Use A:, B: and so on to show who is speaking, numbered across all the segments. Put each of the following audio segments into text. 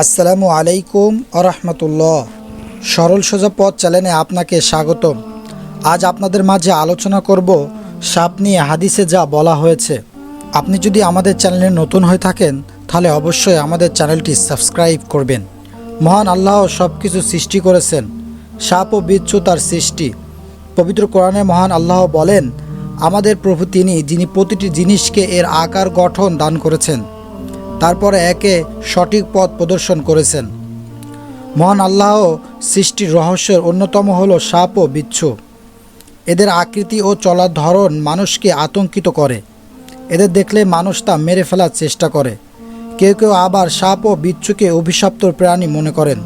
A: আসসালামু আলাইকুম আরহামতুল্লাহ। সরল সোজা পথ চ্যানেলে আপনাকে স্বাগতম। আজ আপনাদের মাঝে আলোচনা করব সাপ নিয়ে হাদিসে যা বলা হয়েছে। আপনি যদি আমাদের চ্যানেলে নতুন হয়ে থাকেন, তাহলে অবশ্যই আমাদের চ্যানেলটি সাবস্ক্রাইব করবেন। মহান আল্লাহ সব কিছু সৃষ্টি করেছেন, সাপ ও বিচ্ছু তার সৃষ্টি। পবিত্র কোরআনে মহান আল্লাহ বলেন, আমাদের প্রভু তিনি, যিনি প্রতিটি জিনিসকে এর আকার গঠন দান করেছেন। তারপরে একে সঠিক পথ প্রদর্শন করেছেন। মহান আল্লাহ সৃষ্টির রহস্যের অন্যতম হল সাপ ও বিচ্ছু। এদের আকৃতি ও চলার ধরন মানুষকে আতঙ্কিত করে। এদের দেখলে মানুষ তা মেরে ফেলার চেষ্টা করে। কেউ কেউ আবার সাপ ও বিচ্ছুকে অভিশপ্ত প্রাণী মনে করেন।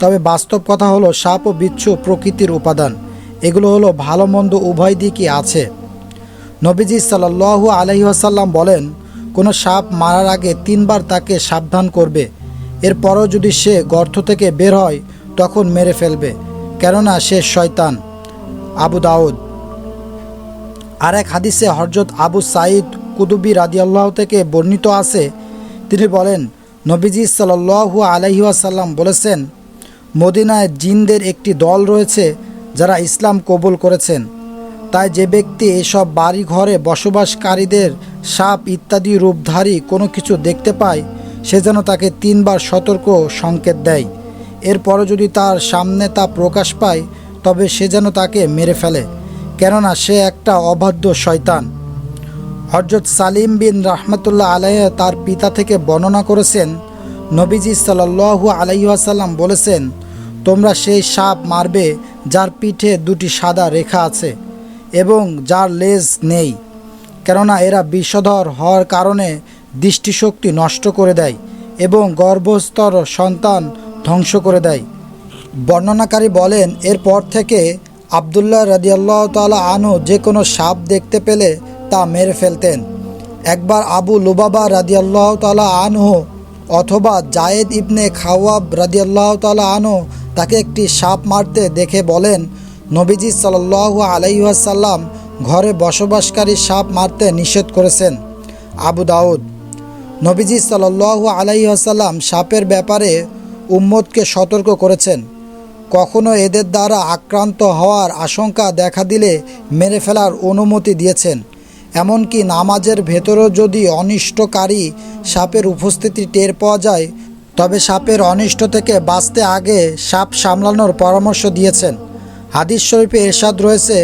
A: তবে বাস্তব কথা হলো সাপ ও বিচ্ছু প্রকৃতির উপাদান। এগুলো হলো ভালো মন্দ উভয় দিকই আছে। নবীজি সাল্লাল্লাহু আলহি আসাল্লাম বলেন কোনো সাপ মারার আগে তিনবার তাকে সাবধান করবে। এরপরও যদি সে গর্ত থেকে বের হয়, তখন মেরে ফেলবে, কেননা সে শয়তান। আবু দাউদ। আর এক হাদিসে হরজত আবু সাইদ কুতুবি রাদিয়াল্লাহ থেকে বর্ণিত আছে। তিনি বলেন, নবীজি সাল্লাল্লাহু আলহি আসাল্লাম বলেছেন, মদিনায় জিনদের একটি দল রয়েছে যারা ইসলাম কবুল করেছেন। তাই যে ব্যক্তি এসব বাড়ি ঘরে বসবাসকারীদের সাপ ইত্যাদি রূপধারী কোনো কিছু দেখতে পায়, সে যেন তাকে তিনবার সতর্ক সংকেত দেয়। এরপরও যদি তার সামনে তা প্রকাশ পায়, তবে সে যেন তাকে মেরে ফেলে, কেননা সে একটা অবাধ্য শয়তান। হজরত সালিম বিন রহমতুল্লাহ আলাহ তার পিতা থেকে বর্ণনা করেছেন, নবীজি সাল্লু আলাইসাল্লাম বলেছেন, তোমরা সেই সাপ মারবে যার পিঠে দুটি সাদা রেখা আছে। এবং যার লেজ নেই, কেননা এরা বিষধর হওয়ার কারণে দৃষ্টিশক্তি নষ্ট করে দেয় এবং গর্ভস্তর সন্তান ধ্বংস করে দেয়। বর্ণনাকারী বলেন, এরপর থেকে আবদুল্লাহ রাজিয়াল্লাহ তালা আনু যে কোনো সাপ দেখতে পেলে তা মেরে ফেলতেন। একবার আবু লুবাবা রাদিয়াল্লাহ তালা আনহু অথবা জায়েদ ইবনে খাওয়াব রাদিয়াল্লাহ তালা আনহু তাকে একটি সাপ মারতে দেখে বলেন নবীজি সাল্লাহ আলাইসাল্লাম ঘরে বসবাসকারী সাপ মারতে নিষেধ করেছেন আবু দাউদ। নবীজি সাল্লাহ আলাইসাল্লাম সাপের ব্যাপারে উম্মদকে সতর্ক করেছেন। কখনো এদের দ্বারা আক্রান্ত হওয়ার আশঙ্কা দেখা দিলে মেরে ফেলার অনুমতি দিয়েছেন। এমনকি নামাজের ভেতরেও যদি অনিষ্টকারী সাপের উপস্থিতি টের পাওয়া যায়, তবে সাপের অনিষ্ট থেকে বাঁচতে আগে সাপ সামলানোর পরামর্শ দিয়েছেন। হাদিস শরীফে এরশাদ রয়েছে।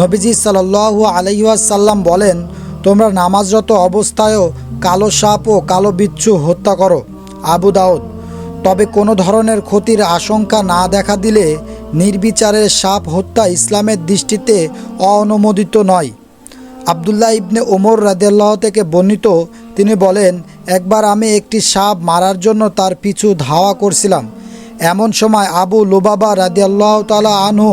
A: নবীজি সাল্লাহ আলহিহাসাল্লাম বলেন, তোমরা নামাজরত অবস্থায়ও কালো সাপ ও কালো বিচ্ছু হত্যা করো। আবু দাউদ, তবে কোনো ধরনের ক্ষতির আশঙ্কা না দেখা দিলে নির্বিচারের সাপ হত্যা ইসলামের দৃষ্টিতে অননুমোদিত নয়। আবদুল্লাহ ইবনে ওমর রাদেল্লাহ থেকে বর্ণিত, তিনি বলেন, একবার আমি একটি সাপ মারার জন্য তার পিছু ধাওয়া করছিলাম। এমন সময় আবু লুবাবা রাদিয়াল্লাহ তালা আনহু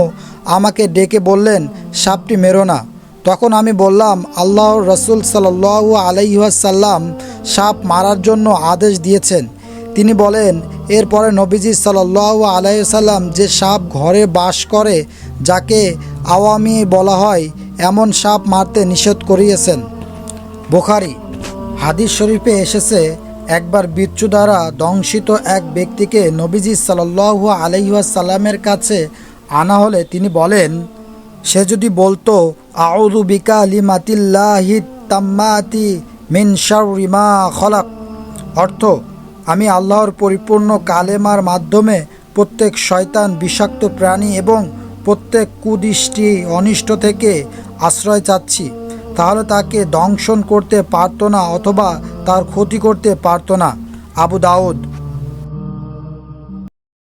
A: আমাকে ডেকে বললেন, সাপটি মেরো না। তখন আমি বললাম আল্লাহ রসুল সাল্লাহ আলাইসাল্লাম সাপ মারার জন্য আদেশ দিয়েছেন। তিনি বলেন, এরপরে নবীজি সাল্লাহ আলাইসাল্লাম যে সাপ ঘরে বাস করে, যাকে আওয়ামী বলা হয়, এমন সাপ মারতে নিষেধ করিয়েছেন। বোখারি, হাদিস শরীফে এসেছে একবার বিচ্ছু দ্বারা দংশিত এক ব্যক্তিকে নবীজি সাল্লাহ আলহিহাসাল্লামের কাছে আনা হলে তিনি বলেন, সে যদি বলতো আউদু বিকা লিমাতিল্লাহি তাম্মাতি মিন শারিমা খলাক। অর্থ, আমি আল্লাহর পরিপূর্ণ কালেমার মাধ্যমে প্রত্যেক শয়তান বিষাক্ত প্রাণী এবং প্রত্যেক কুদৃষ্টি অনিষ্ট থেকে আশ্রয় চাচ্ছি। তাহলে তাকে দংশন করতে পারতো না অথবা তার ক্ষতি করতে পারত না। আবু দাউদ